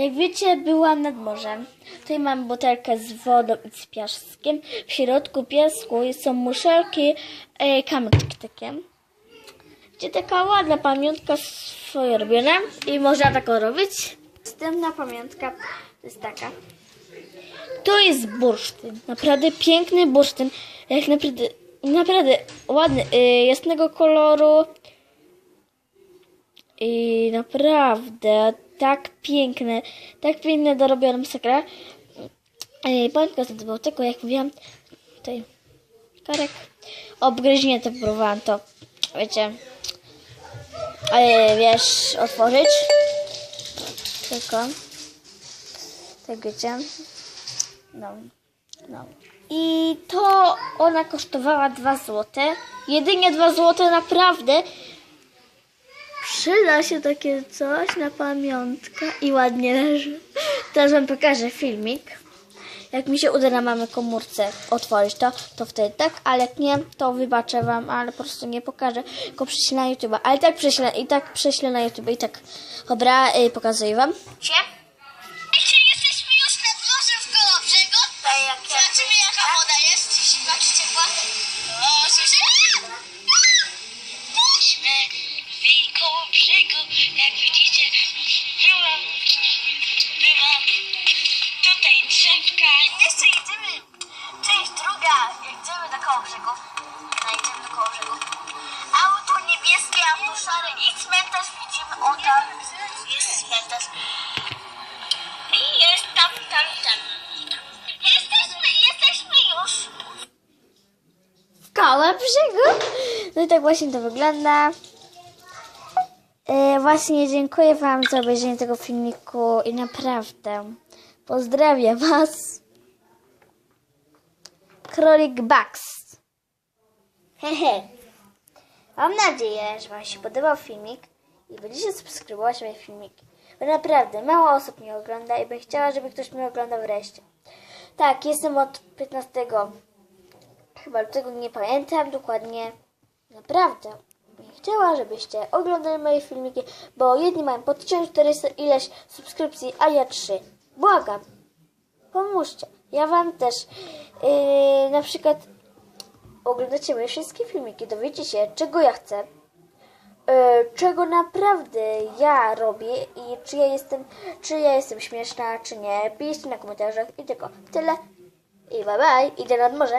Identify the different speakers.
Speaker 1: Jak wiecie, byłam nad morzem. Tutaj mam butelkę z wodą i z piaskiem. W środku piasku są muszelki, e, kamyczki takie. Gdzie taka ładna pamiątka swoje robiona i można taką robić. Następna pamiątka jest taka. To jest bursztyn. Naprawdę piękny bursztyn. Jak naprawdę, naprawdę ładny, y, jasnego koloru. I naprawdę tak piękne, tak piękne dorobione masakra. Yy, Pamiętam z było tylko, jak mówiłam, tutaj karek. Obgryźnie to próbowałam to, wiecie, ale wiesz, otworzyć. Tylko, tak wiecie, no, no. I to ona kosztowała 2 złote. Jedynie 2 złote, naprawdę. Przyda się takie coś na pamiątkę i ładnie leży. Teraz wam pokażę filmik. Jak mi się uda na mamy komórce otworzyć to, to wtedy tak, ale jak nie, to wybaczę wam, ale po prostu nie pokażę, tylko prześlę na YouTube. Ale tak prześlę, i tak prześlę na YouTube i tak. Dobra, y, pokazuję wam.
Speaker 2: Czy jesteśmy już nad morzem w Kołobrzegu? Zobaczymy jaka woda jest. Znaczy ciepła. O, tam jest cmentarz. I jest tam, tam, tam. Jesteśmy, jesteśmy już.
Speaker 1: koło brzegu. No i tak właśnie to wygląda. E, właśnie dziękuję Wam za obejrzenie tego filmiku i naprawdę pozdrawiam Was. Królik Bugs. Hehe. Mam nadzieję, że Wam się podobał filmik i będziecie subskrybować moje filmiki. Bo naprawdę mało osób mnie ogląda i bym chciała, żeby ktoś mnie oglądał wreszcie. Tak, jestem od 15 Chyba tego nie pamiętam dokładnie. Naprawdę. Bym chciała, żebyście oglądali moje filmiki, bo jedni mają po 1400 ileś subskrypcji, a ja 3. Błagam. Pomóżcie. Ja wam też. Yy, na przykład oglądacie moje wszystkie filmiki, dowiecie się, czego ja chcę, czego naprawdę ja robię i czy ja jestem, czy ja jestem śmieszna, czy nie. Piszcie na komentarzach i tylko tyle. I bye bye. Idę nad morze.